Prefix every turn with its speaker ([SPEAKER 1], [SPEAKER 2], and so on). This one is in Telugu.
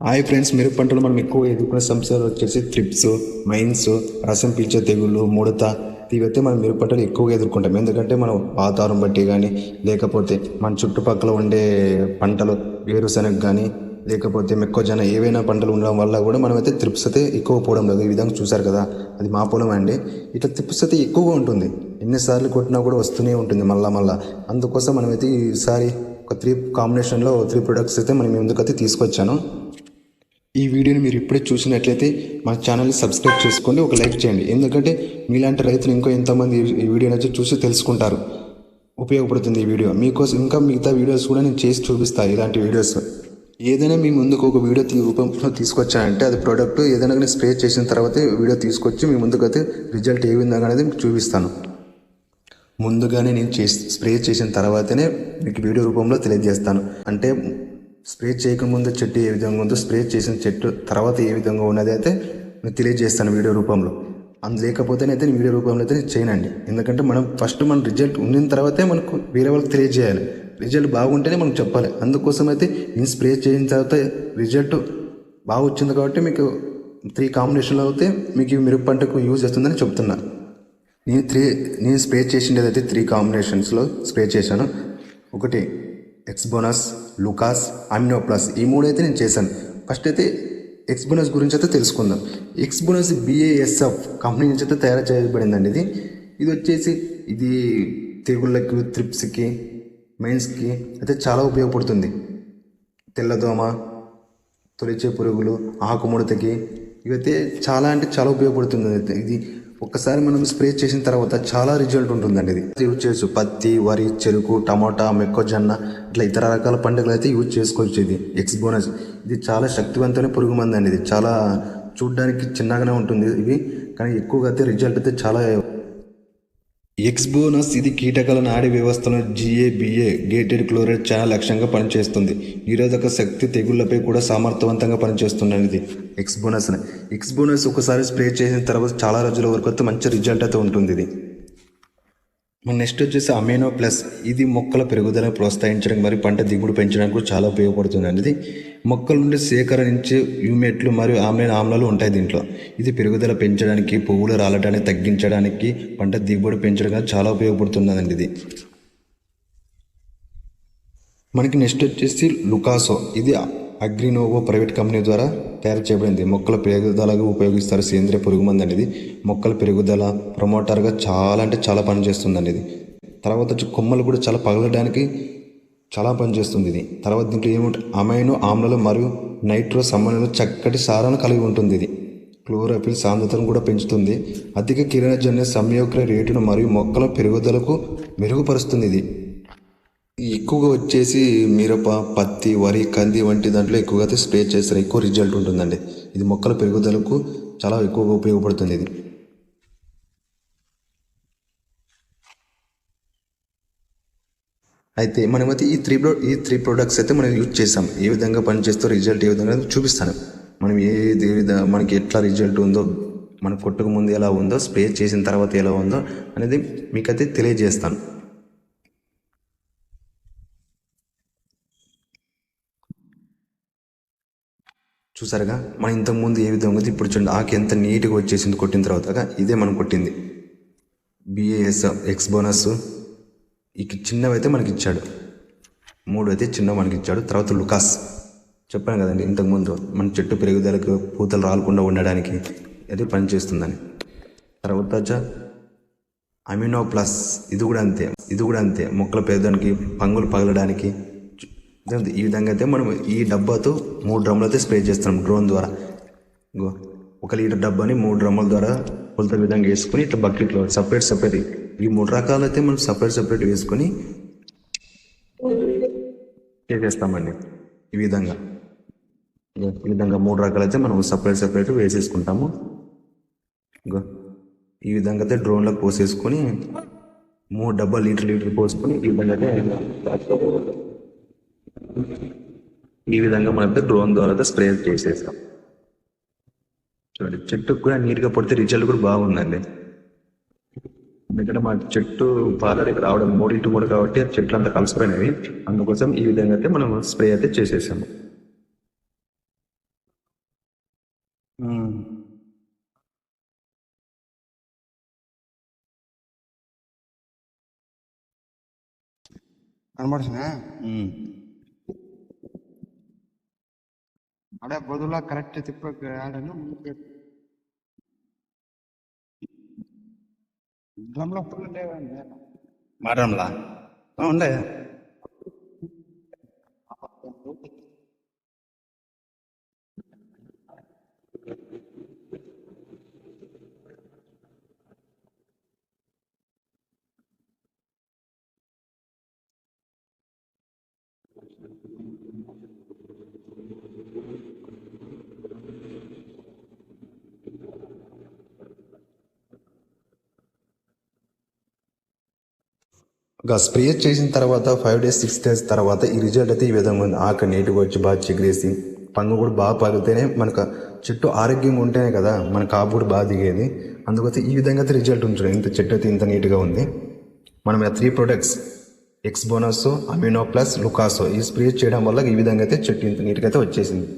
[SPEAKER 1] హాయ్ ఫ్రెండ్స్ మిరప పంటలు మనం ఎక్కువ ఎదుర్కొనే సమస్యలు వచ్చేసి ట్రిప్స్ మైన్స్ రసం పీల్చే తెగుళ్ళు ముడత ఇవైతే మనం మిరప పంటలు ఎక్కువగా ఎదుర్కొంటాం. ఎందుకంటే మనం వాతావరణం బట్టి కానీ లేకపోతే మన చుట్టుపక్కల ఉండే పంటలు వేరుశనగ కానీ లేకపోతే మొక్కజొన్న ఏవైనా పంటలు ఉండడం వల్ల కూడా మనమైతే త్రిప్స్ అయితే ఎక్కువ పోవడం లేదు. ఈ విధంగా చూసారు కదా అది మా పొలం అండి. ఇట్లా త్రిప్స్ అయితే ఎక్కువగా ఉంటుంది. ఎన్నిసార్లు కొట్టినా కూడా వస్తూనే ఉంటుంది మళ్ళా మళ్ళా. అందుకోసం మనమైతే ఈసారి ఒక త్రీ కాంబినేషన్లో త్రీ ప్రొడక్ట్స్ అయితే మనం ముందుకైతే తీసుకొచ్చాను. ఈ వీడియోని మీరు ఇప్పుడే చూసినట్లయితే మా ఛానల్ని సబ్స్క్రైబ్ చేసుకోండి ఒక లైక్ చేయండి. ఎందుకంటే మీలాంటి రైతులు ఇంకో ఎంతోమంది ఈ- ఈ వీడియోని వచ్చి చూసి తెలుసుకుంటారు. ఉపయోగపడుతుంది ఈ వీడియో. మీకోసం ఇంకా మిగతా వీడియోస్ కూడా నేను చేసి చూపిస్తాను ఇలాంటి వీడియోస్. ఏదైనా మీ ముందుకు ఒక వీడియో రూపంలో తీసుకొచ్చానంటే అది ప్రోడక్ట్ ఏదైనా కానీ స్ప్రే చేసిన తర్వాతే వీడియో తీసుకొచ్చి మీ ముందుకైతే రిజల్ట్ ఏ విధంగా అనేది మీకు చూపిస్తాను. ముందుగానే నేను చేసి స్ప్రే చేసిన తర్వాతనే మీకు వీడియో రూపంలో తెలియజేస్తాను. అంటే స్ప్రే చేయకముందు చెట్టు ఏ విధంగా ఉందో స్ప్రే చేసిన చెట్టు తర్వాత ఏ విధంగా ఉన్నది అయితే నేను తెలియజేస్తాను వీడియో రూపంలో. అందు లేకపోతేనైతే నేను వీడియో రూపంలో అయితే చేయనండి. ఎందుకంటే మనం ఫస్ట్ మన రిజల్ట్ ఉండిన తర్వాతే మనకు వేరే వాళ్ళకి తెలియజేయాలి. రిజల్ట్ బాగుంటేనే మనకు చెప్పాలి. అందుకోసం అయితే నేను స్ప్రే చేసిన తర్వాత రిజల్ట్ బాగా వచ్చింది కాబట్టి మీకు త్రీ కాంబినేషన్లో అయితే మీకు మిరప పంటకు యూజ్ చేస్తుందని చెప్తున్నా. నేను త్రీ నేను స్ప్రే చేసిండేదైతే త్రీ కాంబినేషన్స్లో స్ప్రే చేశాను. ఒకటి ఎక్స్బోనస్ లుకాస్ అమినో ప్లస్ ఈ మూడు అయితే నేను చేశాను. ఫస్ట్ అయితే ఎక్స్బోనస్ గురించి అయితే తెలుసుకుందాం ఎక్స్బోనస్ బిఏఎస్ఎఫ్ కంపెనీ నుంచి అయితే తయారు చేయబడిందండి ఇది. ఇది వచ్చేసి ఇది తెగుళ్ళకి త్రిప్స్కి మెయిన్స్కి అయితే చాలా ఉపయోగపడుతుంది. తెల్లదోమ తొలిచే పురుగులు ఆకుముడతకి ఇవైతే చాలా అంటే చాలా ఉపయోగపడుతుంది. ఇది ఒక్కసారి మనం స్ప్రే చేసిన తర్వాత చాలా రిజల్ట్ ఉంటుందండి ఇది. యూజ్ చేయొచ్చు. పత్తి వరి చెరుకు టమాటా మొక్కజొన్న ఇట్లా ఇతర రకాల పండుగలు అయితే యూజ్ చేసుకోవచ్చు ఇది. X bonus. ఇది చాలా శక్తివంతమైన పురుగు మంది అండి ఇది. చాలా చూడ్డానికి చిన్నగానే ఉంటుంది ఇవి కానీ ఎక్కువగా అయితే రిజల్ట్ అయితే చాలా ఎక్స్బోనస్ ఇది కీటకాల నాడీ వ్యవస్థలో జిఏబిఏ గేటెడ్ క్లోరైడ్ చాలా లక్ష్యంగా పనిచేస్తుంది. నిరోధక శక్తి తెగుళ్ళపై కూడా సమర్థవంతంగా పనిచేస్తున్నది ఇది ఎక్స్బోనస్ ఎక్స్బోనస్ ఒకసారి స్ప్రే చేసిన తర్వాత చాలా రోజుల వరకు మంచి రిజల్ట్ అయితే ఉంటుంది ఇది నెక్స్ట్ వచ్చేసి అమెనో ప్లస్ ఇది మొక్కల పెరుగుదలను ప్రోత్సహించడానికి మరియు పంట దిగుబడి పెంచడానికి కూడా చాలా ఉపయోగపడుతుంది అనేది మొక్కల నుండి సేకరించే యూమెట్లు మరియు ఆమ్లైన ఆమ్లాలు ఉంటాయి దీంట్లో. ఇది పెరుగుదల పెంచడానికి పువ్వులు రాలడానికి తగ్గించడానికి పంట దిగుబడి పెంచడానికి చాలా ఉపయోగపడుతున్నదండి ఇది. మనకి నెక్స్ట్ వచ్చేసి లుకాసో. ఇది అగ్రినోవో ప్రైవేట్ కంపెనీ ద్వారా తయారు చేయబడింది. మొక్కల పెరుగుదలకు ఉపయోగిస్తారు. సేంద్రియ పురుగు మందు అనేది మొక్కల పెరుగుదల ప్రమోటర్గా చాలా అంటే చాలా పనిచేస్తుందండి ఇది తర్వాత వచ్చి కొమ్మలు కూడా చాలా పగలడానికి చాలా పనిచేస్తుంది ఇది. తర్వాత దీంట్లో ఏముంటుంది అమైనో ఆమ్లాలు మరియు నైట్రో సమన్వయంలో చక్కటి సారాన్ని కలిగి ఉంటుంది ఇది. క్లోరోఫిల్ సాంద్రతను కూడా పెంచుతుంది. అధిక కిరణజన్య సంయోగ రేటును మరియు మొక్కల పెరుగుదలకు మెరుగుపరుస్తుంది ఇది. ఎక్కువగా వచ్చేసి మిరప పత్తి వరి కంది వంటి దాంట్లో ఎక్కువగా అయితే స్ప్రే చేస్తారు. ఎక్కువ రిజల్ట్ ఉంటుందండి. ఇది మొక్కల పెరుగుదలకు చాలా ఎక్కువగా ఉపయోగపడుతుంది ఇది. అయితే మనమైతే ఈ త్రీ ప్రో ఈ త్రీ ప్రొడక్ట్స్ అయితే మనం యూజ్ చేసాం ఏ విధంగా పనిచేస్తో రిజల్ట్ ఏ విధంగా చూపిస్తాను. మనం ఏ ఏ విధంగా మనకి ఎట్లా రిజల్ట్ ఉందో మన కొట్టుకు ముందు ఎలా ఉందో స్ప్రే చేసిన తర్వాత ఎలా ఉందో అనేది మీకైతే తెలియజేస్తాను. చూసారుగా? మనం ఇంతకుముందు ఏ విధంగా ఉంది ఇప్పుడు చూడండి. ఆకు ఎంత నీట్గా వచ్చేసింది కొట్టిన తర్వాత. ఇదే మనం కొట్టింది. బిఏఎస్ ఎక్స్ బోనస్ ఇక చిన్నవైతే మనకి ఇచ్చాడు మూడు అయితే చిన్న మనకి ఇచ్చాడు తర్వాత లుకాస్ చెప్పాను కదండి ఇంతకుముందు మన చెట్టు పెరుగుదలకు పూతలు రాలకుండా ఉండడానికి అది పనిచేస్తుందని తర్వాత అమినో ప్లస్. ఇది కూడా అంతే. ఇది కూడా అంతే. మొక్కల పెరగడానికి పంగులు పగలడానికి. ఈ విధంగా అయితే మనం ఈ డబ్బాతో మూడు డ్రమ్ములు అయితే స్ప్రే చేస్తున్నాం డ్రోన్ ద్వారా. ఒక లీటర్ డబ్బాని మూడు డ్రమ్ముల ద్వారా కొలత విధంగా వేసుకొని ఇట్లా బకెట్లో సపరేట్ సపరేట్ ఈ మూడు రకాలు అయితే మనం సపరేట్ సపరేట్ వేసుకొని చేసేస్తామండి. ఈ విధంగా. ఈ విధంగా మూడు రకాలు అయితే మనం సపరేట్ సపరేట్ వేసేసుకుంటాము. ఇంకో ఈ విధంగా అయితే డ్రోన్లో పోసేసుకొని మూడు డబ్బా లీటర్ లీటర్ పోసుకొని ఈ విధంగా అయితే ఈ విధంగా మనమైతే డ్రోన్ ద్వారా స్ప్రే చేసేసాం. చూడండి చెట్టుకు కూడా నీట్గా పడితే రిజల్ట్ కూడా బాగుందండి. ఎందుకంటే మా చెట్టు పాలర్ ఇక్కడ రావడం మూడింటి కూడా కాబట్టి ఆ చెట్లు అంతా కలిసిపోయినవి. అందుకోసం ఈ విధంగా అయితే మనం స్ప్రే అయితే చేసేసాము.
[SPEAKER 2] కనబడుతున్నా
[SPEAKER 1] ఉమ్.
[SPEAKER 2] అడే బదులా కరెక్ట్ తిప్ప ఆడను డ్రమ్లో ఫుల్ లేవండి
[SPEAKER 1] మారడంలా ఆ, ఉండే ఇంకా స్ప్రే చేసిన తర్వాత ఫైవ్ డేస్ సిక్స్ డేస్ తర్వాత ఈ రిజల్ట్ అయితే ఈ విధంగా ఉంది. ఆక నీట్గా వచ్చి బాగా చిగురేసి పంగు కూడా బాగా పగిలితేనే మనకు చెట్టు ఆరోగ్యంగా ఉంటేనే కదా మన కాపు కూడా బాగా దిగేది. అందుకైతే ఈ విధంగా అయితే రిజల్ట్ ఉంచడం ఇంత చెట్టు అయితే ఇంత నీట్గా ఉంది. మనం ఆ three products x bonus amino plus లుకాసో ఈ స్ప్రే చేయడం వల్ల ఈ విధంగా అయితే చెట్టు ఇంత నీట్గా అయితే వచ్చేసింది.